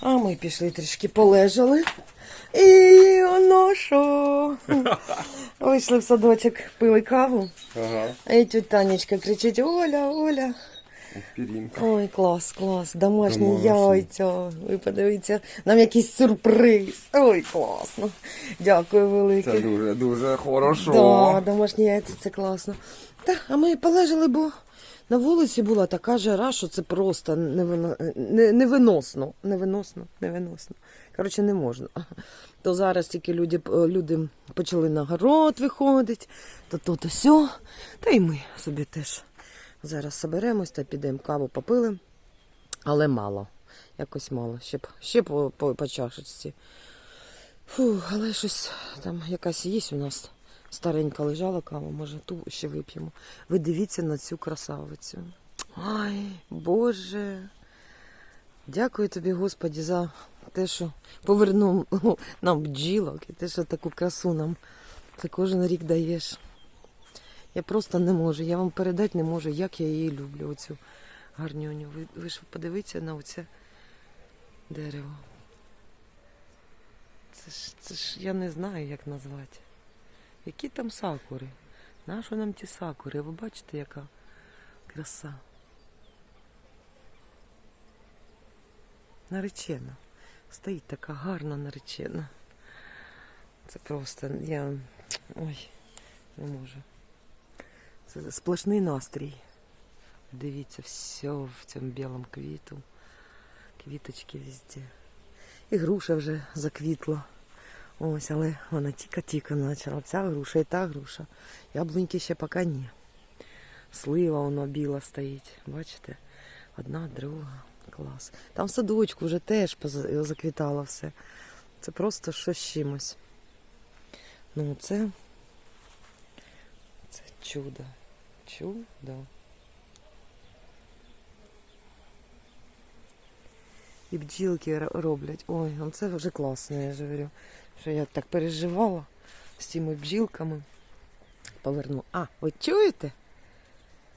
А ми пішли трішки полежали. І воно що? Вийшли в садочок, пили каву. Ага. І тють Танечка кричить: Оля, Оля. Пірінка. Ой, клас, клас. Домашні Домашні. яйця. Ви подивіться, нам якийсь сюрприз. Ой, класно. Дякую велике. Це дуже, дуже хорошо. Да, домашні яйця це класно. Та, а ми полежали, бо на вулиці була така жара, що це просто невино... невиносно. Невиносно, невиносно. Коротше, не можна. То зараз тільки люди, люди почали на город виходити, то то, то сьо. Та й ми собі теж зараз соберемось та підемо каву попили. Але мало. Якось мало. Ще, ще по, по, по чашечці. Фу, але щось там якась є у нас старенька лежала кава, може ту ще вип'ємо. Ви дивіться на цю красавицю. Ай, Боже. Дякую тобі, Господі, за те, що повернув нам бджілок і те, що таку красу нам ти кожен рік даєш. Я просто не можу, я вам передати не можу, як я її люблю, оцю гарнюню. Ви, ви ж подивіться на оце дерево. Це ж, це ж я не знаю, як назвати. Які там сакури? Нащо нам ті сакури? Ви бачите, яка краса? Наречена. Стоїть така гарна наречена. Це просто я. Ой, не можу. Це сплошний настрій. Дивіться, все в цьому білому квіту. Квіточки везде. І груша вже заквітла. Ось, але вона тільки-тільки почала. Ця груша і та груша. Яблуньки ще поки ні. Слива воно біла стоїть. Бачите? Одна, друга. Клас. Там в садочку вже теж заквітало все. Це просто щось чимось. Ну, це. Це чудо. Чудо. І бджілки роблять. Ой, ну це вже класно, я ж говорю. Що я так переживала з цими бджілками. Поверну. А, ви чуєте?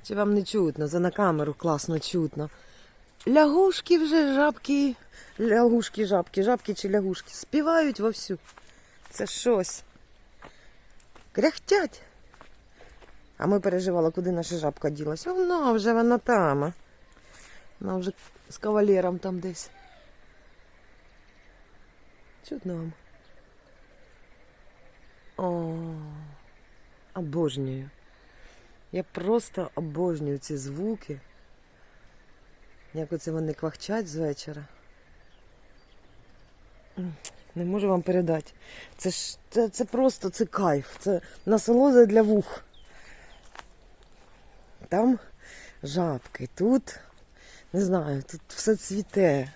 Чи вам не чутно? За на камеру класно чутно. Лягушки вже жабки. Лягушки, жабки, жабки чи лягушки. Співають вовсю. Це щось. Кряхтять. А ми переживали, куди наша жабка ділась. Вона вже вона там. Вона вже з кавалером там десь. Чудно вам. О, обожнюю. Я просто обожнюю ці звуки. Як оце вони квахчать з вечора. Не можу вам передати. Це ж це, це просто це кайф. Це насолода для вух. Там жабки, тут не знаю, тут все цвіте.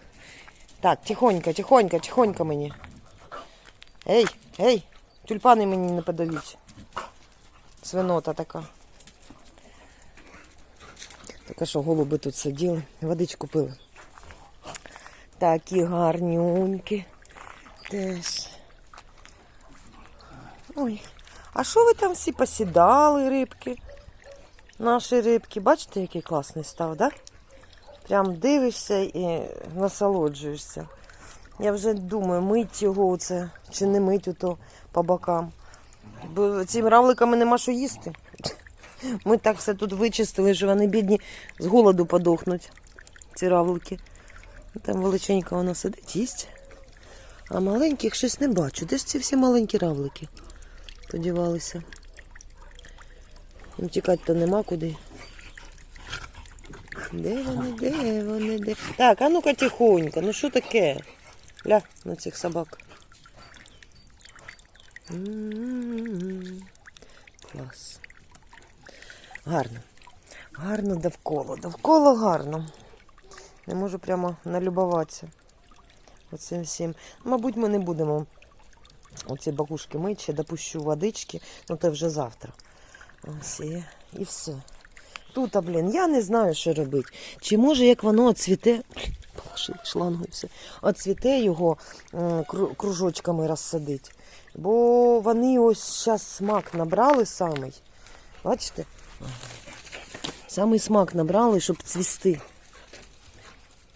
Так, тихонько, тихонько, тихонько мені. Ей, ей, тюльпани мені не подавіть. Свинота така. Так що, голуби тут сиділи, водичку пили. Такі гарнюнькі. Теж. Ой, а що ви там всі посідали, рибки? Наші рибки, бачите, який класний став, так? Да? Прям дивишся і насолоджуєшся. Я вже думаю, мить його оце, чи не мить ото по бокам. Бо цим равликами нема що їсти. Ми так все тут вичистили, що вони бідні з голоду подохнуть, ці равлики. Там величенька вона сидить, їсть. А маленьких щось не бачу. Де ж ці всі маленькі равлики подівалися? Їм тікати-то нема куди. Де вони, де вони, де? Так, а ну-ка тихонько, ну що таке? Ля на цих собак. М-м-м. Клас. Гарно. Гарно довкола. Довкола гарно. Не можу прямо налюбуватися. Оцим всім. Мабуть, ми не будемо оці бакушки мити, ще допущу водички, ну це вже завтра. Ось і, і все. Тут, а, блін, я не знаю, що робити. Чи може, як воно положили шлангу і все, оцвіте його кружочками розсадить. Бо вони ось зараз смак набрали самий. Бачите? Самий смак набрали, щоб цвісти.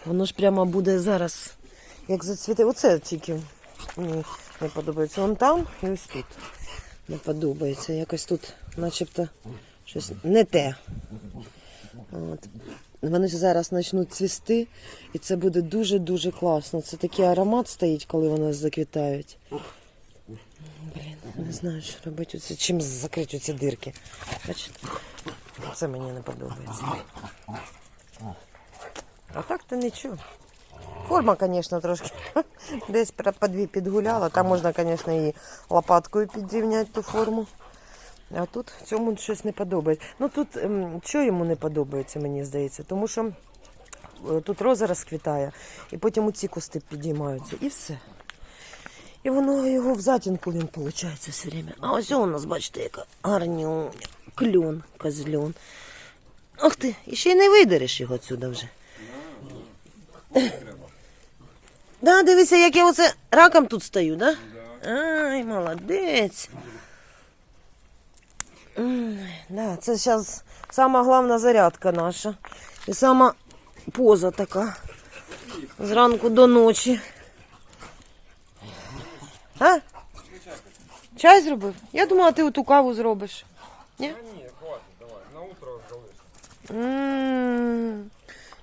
Воно ж прямо буде зараз як зацвіте. Оце тільки мені не подобається. Вон там і ось тут. Не подобається. Якось тут начебто щось не те. От. Вони зараз почнуть цвісти, і це буде дуже-дуже класно. Це такий аромат стоїть, коли вони заквітають. Блін, не знаю, що робити. Оце, чим закрити ці дирки. Бачите? Це мені не подобається. А так то нічого. Форма, звісно, трошки десь по дві підгуляла. Там можна, звісно, і лопаткою підрівняти ту форму. А тут цьому щось не подобається. Ну тут ем, що йому не подобається, мені здається, тому що е, тут роза розквітає, і потім у ці кусти підіймаються, і все. І воно його в затінку він виходить все время. А ось у нас, бачите, яка гарнюня. Кльон, козльон. Ах ти, і ще й не видереш його отсюда вже. Да, дивися, як я оце раком тут стою, да? Ай, молодець. Да, це зараз сама головна зарядка наша. І сама поза така. Зранку до ночі. А? Чай зробив? Я думала, ти оту каву зробиш. Ні? Ні, хватить, давай, на утро залиш. М,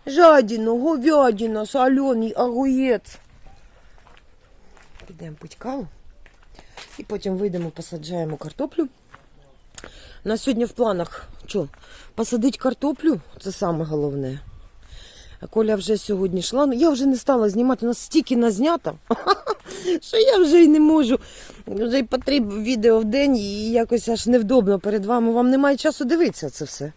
Жадіна, говядина, солений огуєць. Підемо пить каву. І потім вийдемо, посаджаємо картоплю. У нас сьогодні в планах що? Посадити картоплю це саме головне. Коля вже сьогодні йшла. Ну, я вже не стала знімати, у нас стільки назнято, що я вже й не можу. Вже й по три відео в день і якось аж невдобно перед вами. Вам немає часу дивитися це все.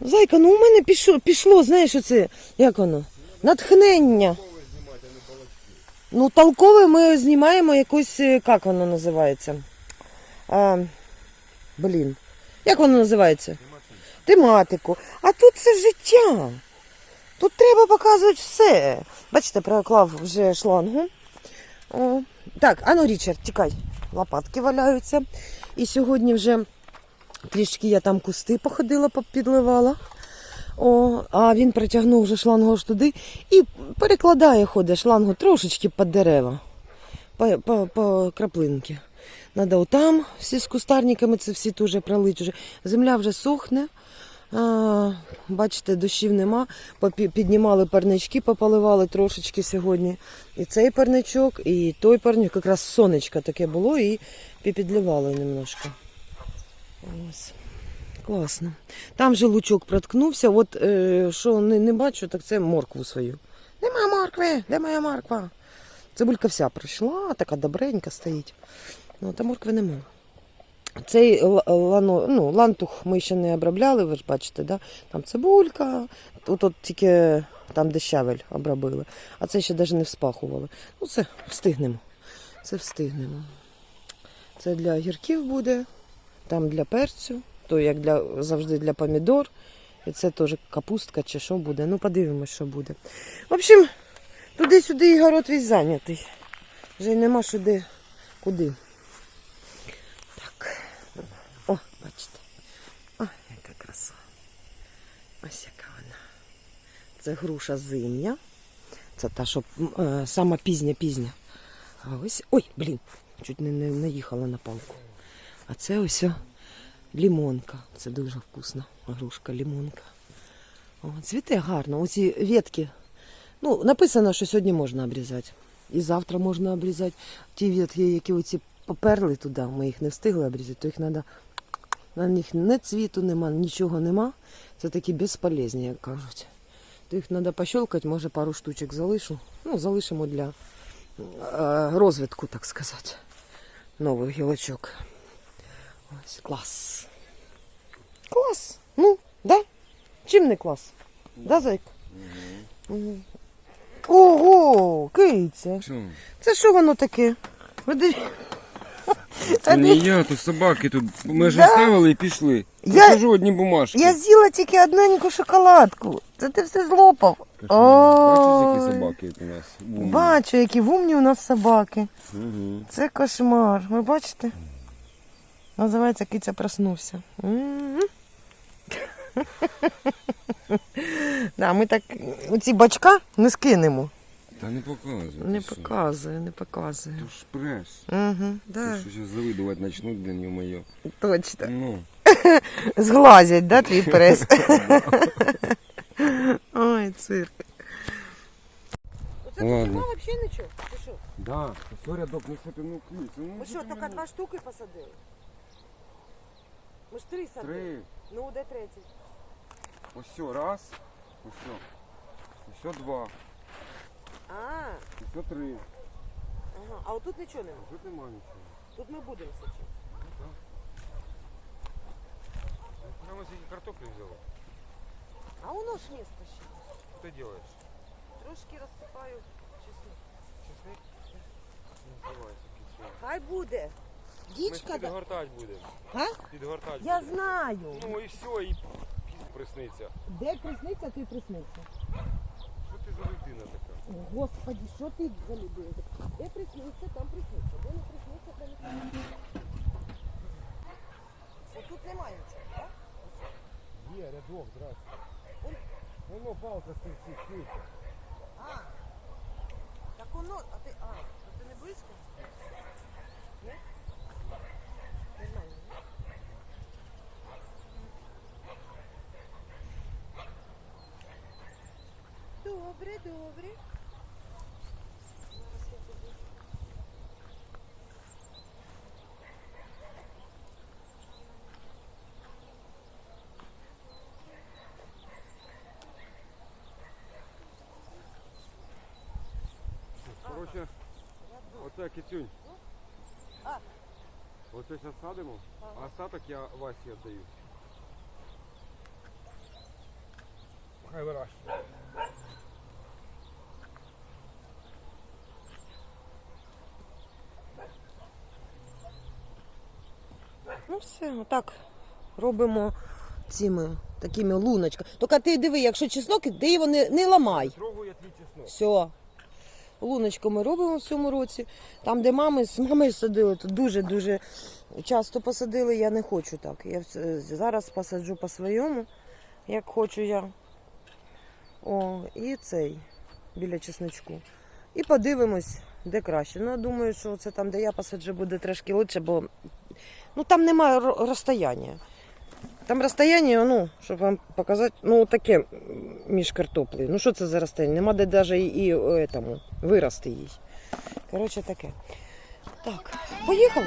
Зайка, ну у мене пішло, пішло знаєш, оце, як воно? Натхнення. Ну, толкове ми знімаємо якусь, е, як воно називається? А, блін. Як воно називається? Тематику. А тут це життя. Тут треба показувати все. Бачите, проклав вже шлангу. О. Так, ану, Річард, тікай. Лопатки валяються. І сьогодні вже трішки я там кусти походила, підливала. О, а він притягнув вже шлангу аж туди і перекладає ходить шлангу трошечки під дерева. По, по, по краплинки. Надо отам всі з кустарниками, це всі теж пролить уже. Земля вже сохне. А, бачите, дощів нема. Піднімали парнички, попаливали трошечки сьогодні. І цей парничок, і той парничок. Якраз сонечко таке було і підливали немножко. Ось. Класно. Там же лучок проткнувся. От е, що не, не бачу, так це моркву свою. Нема моркви, де моя морква? Цибулька вся прийшла, така добренька стоїть. Ну, та моркви нема. Цей лано, ну, лантух ми ще не обробляли, ви ж бачите, да? там цибулька, тут от тільки там де щавель обробили, а це ще навіть не вспахували. Ну, це встигнемо. Це встигнемо. Це для огірків буде, там для перцю, то як для, завжди для помідор. І це теж капустка чи що буде. Ну, подивимось, що буде. В общем, туди-сюди і город весь зайнятий. Вже й нема що де, куди. Так. О, бачите. О, яка краса. Ось яка вона. Це груша зимня. Це та, що е, сама пізня пізня. А ось. Ой, блін, чуть не, не наїхала на палку. А це ось о, лімонка. Це дуже вкусна грушка, лімонка. О, цвіте гарно. Оці ветки. Ну, написано, що сьогодні можна обрізати. І завтра можна обрізати. Ті ветки, які оці поперли туди, ми їх не встигли обрізати, то їх треба. На них не цвіту нема, нічого нема. Це такі безполезні, як кажуть. То їх треба пощелкати, може пару штучок залишу. Ну, залишимо для е, розвитку, так сказати. Нових гілочок. Ось клас. Клас. Ну, да? Чим не клас? Да, зайка? Мгм. Ого, киця. Це що воно таке? Ви диві- Це не я, то собаки тут. Ми ж Да. оставили і пішли. Я- Я одні бумажки. Я з'їла тільки одненьку шоколадку. Це ти все злопав. Бачиш, які Ой. собаки у нас? умні? Бачу, які вумні у нас собаки. Мгм. Це кошмар. Ви бачите? Називається киця проснувся. М. Да, ми так оці бачка не скинемо. Та не показуй. Не ти показує, не показує. То ж прес. Угу, да, Ти що завидувати начнуть, блін, йо-моє. точно. Ну. Зглазять, да, твій прес? Ой, цирк. Оце Ладно. нема взагалі нічого? Ти що? Да, все рядок не схопи, ну киць. Ну, Ми що, тільки два штуки посадили? Ми ж три садили. Три. Ну, де третій? Ось все, раз. Ось все. Ось все, два. А, все, три. ага. А отут нічого нема. Тут нема нічого. Тут ми будемо садити. Прямо скільки картоплі взяла. А воно ж місто ще. Що ти робиш? Трошки розсипаю чеснок. Чесник? Не. Хай буде. Ми Дічка, да. підгортати будемо. А? Підгортати Я будемо. знаю. Ну і все, і присниться. Де присниться, ти присниться. Що ти за Господи, що ти за людина? Де присниться, там присниться. Де не присниться, там не присниться. От тут немає нічого, так? Є, рядок, здрасте. Он- Воно палка стерчить, чуєте? А, так воно, а ти, а, то ти не близько? Ні? Добре, добре. Зараз я туди. Коротше, оце кицюнь. А. Оце зараз садимо, а остаток я Васі віддаю. Хай вирощує. Ну все, отак робимо цими такими луночками. Тільки ти диви, якщо чеснок, ти його не, не ламай. Трогу я твій чеснок. Все. Луночку ми робимо в цьому році. Там, де мами з мамою садили, то дуже-дуже часто посадили. Я не хочу так. Я зараз посаджу по-своєму, як хочу я. О, і цей біля чесночку. І подивимось, де краще. Ну, я думаю, що це там, де я посаджу, буде трошки лучше, бо ну, там немає ро- розстояння. Там розстояння, ну, щоб вам показати, ну, таке між картоплею. Ну, що це за розстояння? Нема де навіть і, і е, вирости їй. Коротше, таке. Так, поїхали.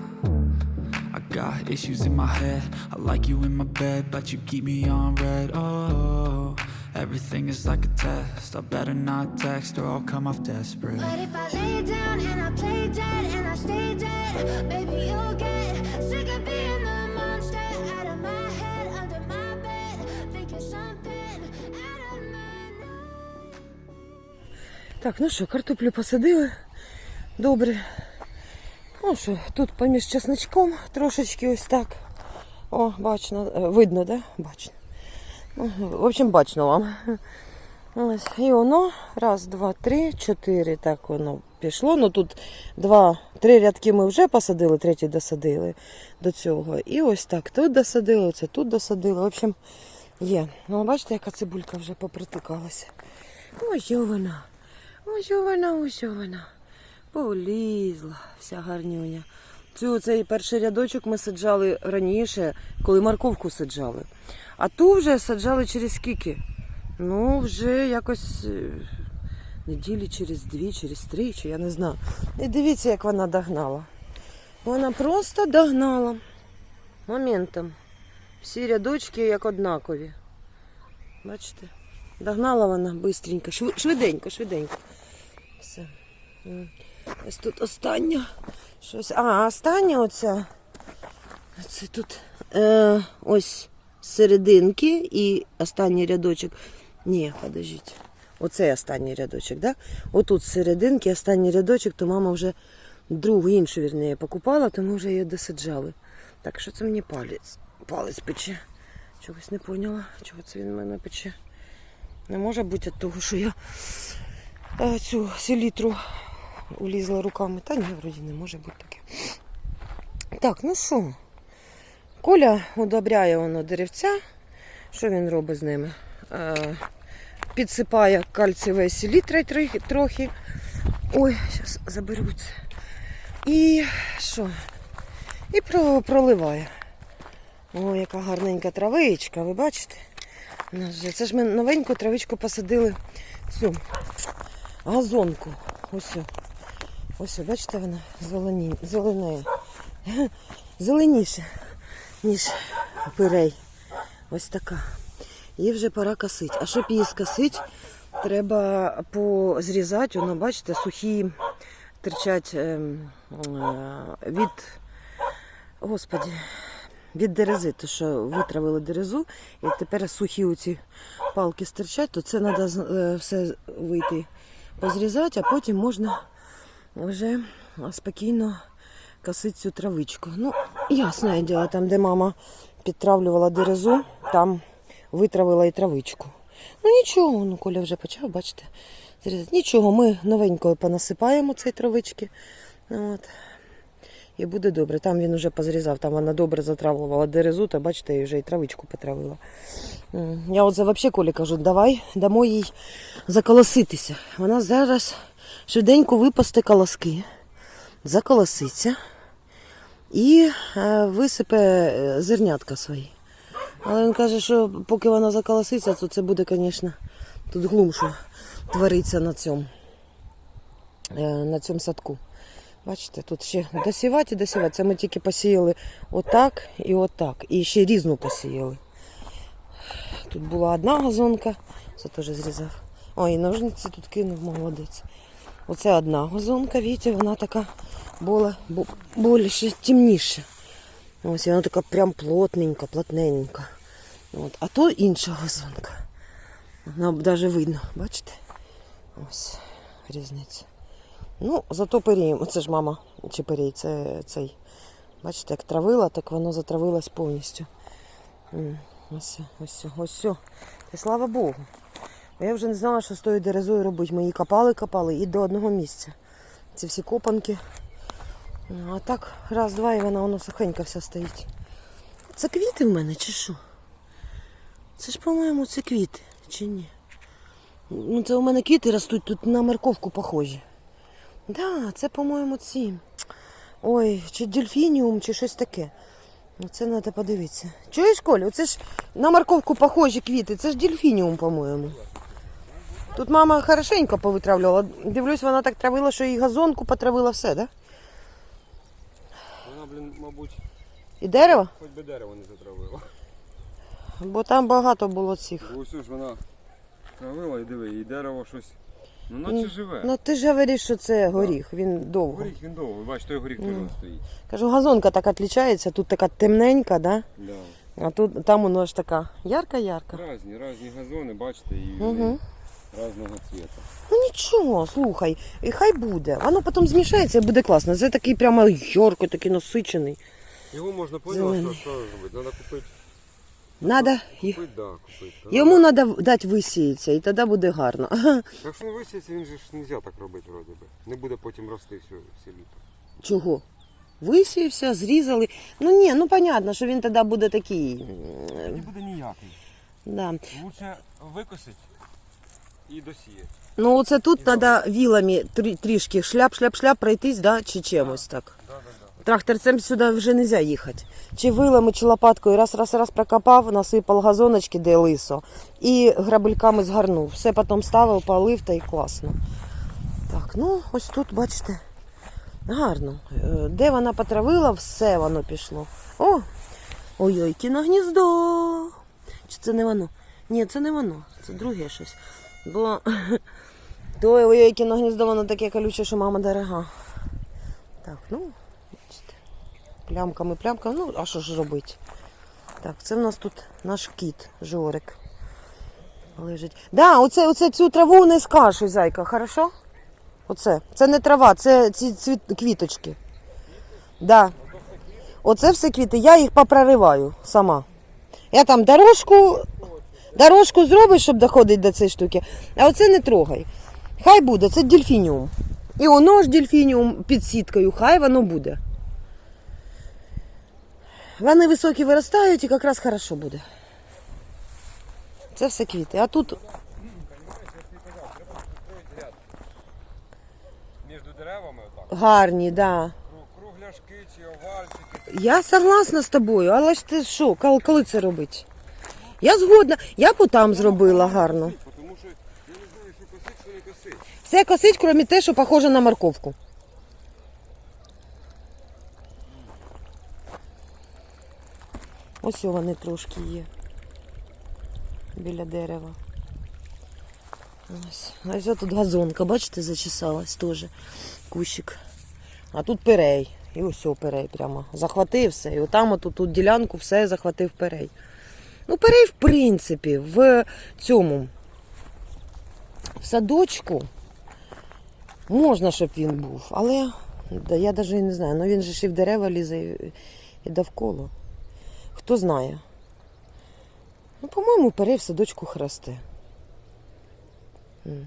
I got issues in my head. I like you in my bed, but you keep me on red. Oh, everything is like a test. I better not text or I'll come off desperate. But if I lay down and I play dead and I stay dead, maybe you'll get sick of being the monster out of my head, under my bed. Think you're something out of my night. Так, ну що, картоплю посадили. Добре. Ну що, тут поміж чесночком трошечки ось так. О, бачно, е, видно, да? Бачно. Ну, в общем, бачно вам. Ось. І воно, раз, два, три, чотири. Так воно пішло. Ну тут два, три рядки ми вже посадили, третій досадили до цього. І ось так. Тут досадили, це тут досадили. В общем, є. Ну, бачите, яка цибулька вже попритикалася. Ось вона. Ось вона, ось вона. Полізла вся гарнюня. Цю цей перший рядочок ми саджали раніше, коли морковку саджали. А ту вже саджали через скільки? Ну, вже якось е, неділі через дві, через три, чи я не знаю. І дивіться, як вона догнала. Вона просто догнала моментом. Всі рядочки як однакові. Бачите? Догнала вона бистренько, шви- швиденько, швиденько. Все. Ось тут остання. Щось. А, остання оця. Це тут е, ось серединки і останній рядочок. Ні, подождіть. Оцей останній рядочок, да? Отут серединки останній рядочок, то мама вже другу іншу, вірніше, покупала, то ми вже її досаджали. Так, що це мені палець? Палець пече. Чогось не поняла, чого це він в мене пече. Не може бути від того, що я е, цю селітру улізла руками. Та ні, вроді не може бути таке. Так, ну що? Коля удобряє воно деревця. Що він робить з ними? Е, підсипає кальцієвої селітри трохи-. Ой, зараз заберу це. І що? І проливає. О, яка гарненька травичка, ви бачите? У нас же- Це ж ми новеньку травичку посадили цю газонку. Ось. Ось, бачите, вона зелені, зеленеє. Зеленіше, ніж пирей. Ось така. Її вже пора косити. А щоб її скосити, треба позрізати, воно, бачите, сухі терчать ем, е, від, господі, від дерези, то що витравили дерезу, і тепер сухі оці палки стирчать, то це треба все вийти позрізати, а потім можна вже спокійно косити цю травичку. Ну, ясне діло, там, де мама підтравлювала дерезу, там витравила і травичку. Ну нічого, ну Коля вже почав, бачите. зрізати. Нічого, ми новенькою понасипаємо цієї травички. От. І буде добре. Там він вже позрізав, там вона добре затравлювала дерезу, то бачите, і вже і травичку потравила. Я от взагалі Колі кажу, давай дамо їй заколоситися. Вона зараз швиденько випасте колоски, заколоситься і е, висипе е, зернятка свої. Але він каже, що поки вона заколоситься, то це буде, звісно, тут глум, що твориться на цьому, е, на цьому садку. Бачите, тут ще досівати і досівати. Це ми тільки посіяли отак і отак. І ще різну посіяли. Тут була одна газонка, це теж зрізав. Ой, ножниці тут кинув, молодець. Оце одна газонка, бачите, вона така була більше темніша. Ось вона така прям плотненька, плотненька. От. А то інша газонка. Вона навіть видно, бачите? Ось різниця. Ну, зато періємо. Це ж мама чи перій, це цей. Бачите, як травила, так воно затравилось повністю. М, Ось, ось, ось. І слава Богу. Я вже не знала, що з тою дерезою робити. Ми її копали, копали і до одного місця. Ці всі копанки. Ну, А так, раз, два, і вона воно сухенька вся стоїть. Це квіти в мене чи що? Це ж, по-моєму, це квіти, чи ні? Ну, це у мене квіти ростуть, тут на морковку похожі. Да, це, по-моєму, ці. Ой, чи дельфініум, чи щось таке. Ну, це треба подивитися. Чуєш, Колю, це ж на морковку похожі квіти, це ж дельфініум, по-моєму. Тут мама хорошенько повитравлювала. Дивлюсь, вона так травила, що і газонку потравила все, да? Вона, блін, мабуть, І дерево? хоч би дерево не затравила. Бо там багато було цих. Ось ж вона травила і диви, і дерево щось. Ну наче живе. Ну ти ж говориш, що це горіх, він довго. Горіх він довгий, бач, той горіх теж стоїть. Кажу, газонка так відрізняється, тут така темненька, да? Да. а тут там воно ж така ярка-ярка. Разні, разні газони, бачите, і Угу. Разного цвіту. Ну нічого, слухай, і хай буде. Воно потім змішається і буде класно. Це такий прямо ярко, такий насичений. Його можна поняла, що, що робити? Треба купити. Надо, Купити, да, купити. йому треба дати висіятися, і тоді буде гарно. Якщо не висіється, він же ж не можна так робити, вроді би. Не буде потім рости все, все літо. Чого? Висіявся, зрізали. Ну ні, ну понятно, що він тоді буде такий. Не буде ніякий. Да. Лучше викосити і досіяти. Ну оце тут треба вілами трі- трішки шляп-шляп-шляп пройтись, да? чи чимось так. Да, да, Тракторцем сюди вже не можна їхати. Чи вилами, чи лопаткою раз, раз, раз прокопав, насипав газоночки, де лисо, і грабельками згарнув. Все потім ставив, полив та й класно. Так, ну ось тут, бачите, гарно. Е, Де вона потравила, все воно пішло. О! Ой-ой, кіногніздо. Чи це не воно? Ні, це не воно, це друге щось. Бо то ой-ой, кіногніздо, воно таке колюче, що мама дорога. Так, ну, бачите. Плямками, плямками. Ну, а що ж робити? Так, це в нас тут наш кіт, Жорик. Лежить. Да, оце, оце цю траву не скашуй, зайка, хорошо? Оце. Це не трава, це ці цвіт, квіточки. Да. Оце все квіти, я їх попрориваю сама. Я там дорожку, дорожку зроблю, щоб доходити до цієї штуки. А оце не трогай. Хай буде, це дельфініум. І воно ж дельфініум під сіткою, хай воно буде. Вони високі виростають і якраз хорошо буде. Це все квіти. А тут Між деревами отак. гарні, да. Кругляшки чи овальчики. Я согласна з тобою, але ж ти що, коли це робить? Я згодна. Я б там зробила гарно. Тому що я не знаю, що косить, що не косить. Все косить, крім те, що похоже на морковку. Ось вони трошки є. Біля дерева. Ось. Ось тут газонка, бачите, зачесалась теж. Кущик. А тут перей. І ось перей прямо. Захватив все. І отам отут тут ділянку все захватив перей. Ну, перей, в принципі, в цьому. В садочку можна, щоб він був, але я навіть не знаю. Ну він же і в дерева лізе і, і довкола. Хто знає. Ну, по-моєму, перей в садочку храсте. Ну,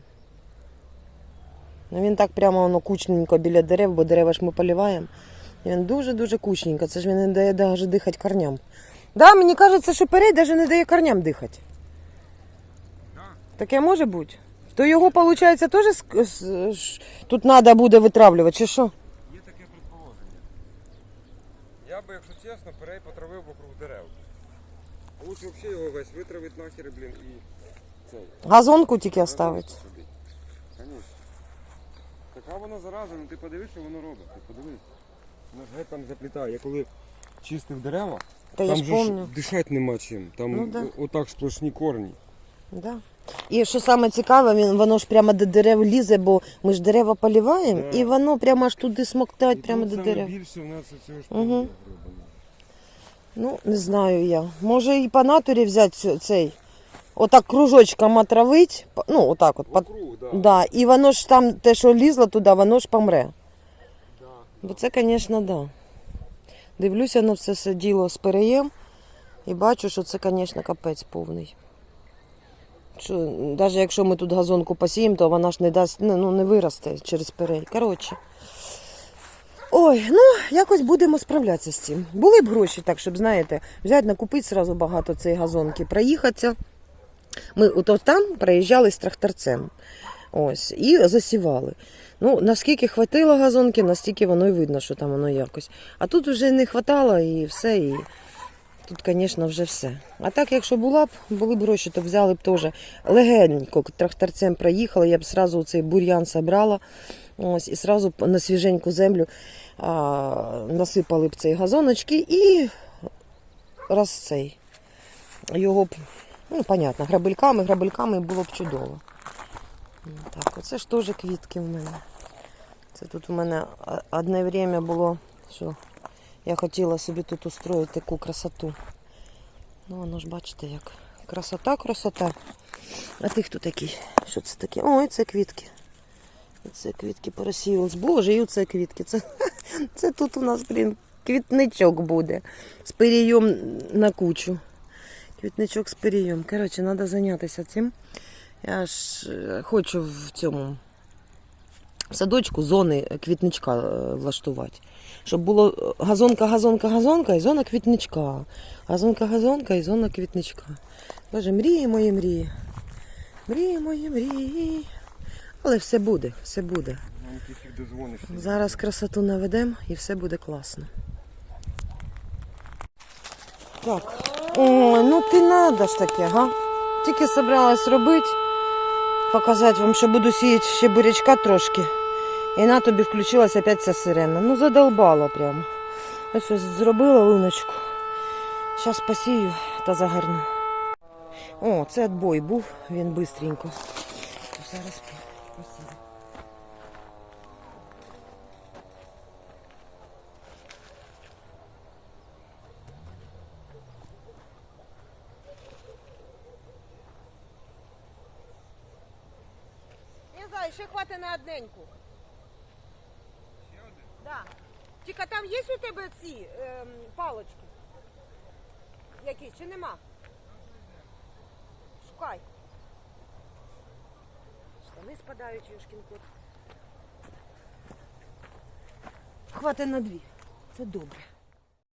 він так прямо воно кучненько біля дерев, бо дерева ж ми поліваємо. Він дуже-дуже кучненько. Це ж він не дає навіть дихати корням. Да, мені кажеться, що перей навіть не дає корням дихати. Таке може бути? То його, виходить, теж ск- с- ш- тут треба буде витравлювати, чи що? Є таке предположення. Я би, якщо чесно, перей потравив вокруг дерев. Лучше взагалі його весь витравити нахер, блін, і цей. Газонку тільки оставити. Собі. Конечно. Така воно зараза, ну ти подивись, що воно робить. Ти подивись. Воно ж геть там заплітає. Я коли чистив дерева, Та я там ж же ж дишати нема чим. Там Ну, да. отак сплошні корні. Да. І що саме цікаве, він, воно ж прямо до дерев лізе, бо ми ж дерева поліваємо, Да. і воно прямо аж туди смоктать, прямо до дерев. більше в нас цього ж Мгм. Ну, не знаю я. Може і по натурі взяти цю- цей. Отак кружочком отравить. по- Ну, отак от. Вокруг, да. Да. І воно ж там, те, що лізло туди, воно ж помре. Да. Бо це, звісно, да. Дивлюся на все це діло з переєм і бачу, що це, звісно, капець повний. Що, навіть якщо ми тут газонку посіємо, то вона ж не дасть, ну, ну, не виросте через перей. Коротше. Ой, ну якось будемо справлятися з цим. Були б гроші, так, щоб, знаєте, взяти, накупити сразу багато цієї газонки, проїхатися. Ми ото там проїжджали з тракторцем. Ось, і засівали. Ну, наскільки хватило газонки, настільки воно і видно, що там воно якось. А тут вже не хватало і все. І тут, звісно, вже все. А так, якщо була б, були б гроші, то взяли б теж легенько тракторцем проїхали, я б сразу цей бур'ян собрала. Ось, і сразу б на свіженьку землю а, насипали б ці газоночки і раз цей. Його б, ну, понятно, грабельками, грабельками було б чудово. Так, оце ж теж квітки в мене. Це тут у мене одне время було, що я хотіла собі тут устроїти таку красоту. Ну, воно ж бачите, як красота, красота. А ти хто такий? Що це таке? Ой, це квітки. Це квітки поросілись. Боже, і оце квітки. Це, це тут у нас, блін, квітничок буде. З перійом на кучу. Квітничок з перійом. Коротше, треба зайнятися цим. Я ж е, хочу в цьому в садочку зони квітничка е, влаштувати. Щоб було е, газонка, газонка, газонка і зона квітничка. Газонка, газонка і зона квітничка. Боже, мрії мої мрії. Мрії мої мрії. Але все буде, все буде. Ну. Зараз красоту наведемо і все буде класно. Так. Ой, ну ти надо ж таке, га? Тільки собралась робити, показати вам, що буду сіяти ще бурячка трошки. І на тобі включилась опять ця сирена. Ну задолбала прямо. Ось ось зробила луночку. Зараз посію та загорну. О, це отбой був, він бистренько. Зараз посію. Не знаю, ще хватить на одненьку. Ще один? Да. Тільки там є у тебе ці ем, палочки? Які? Чи нема? Шукай. Штани спадають, Юшкін кот. Хватить на дві. Це добре.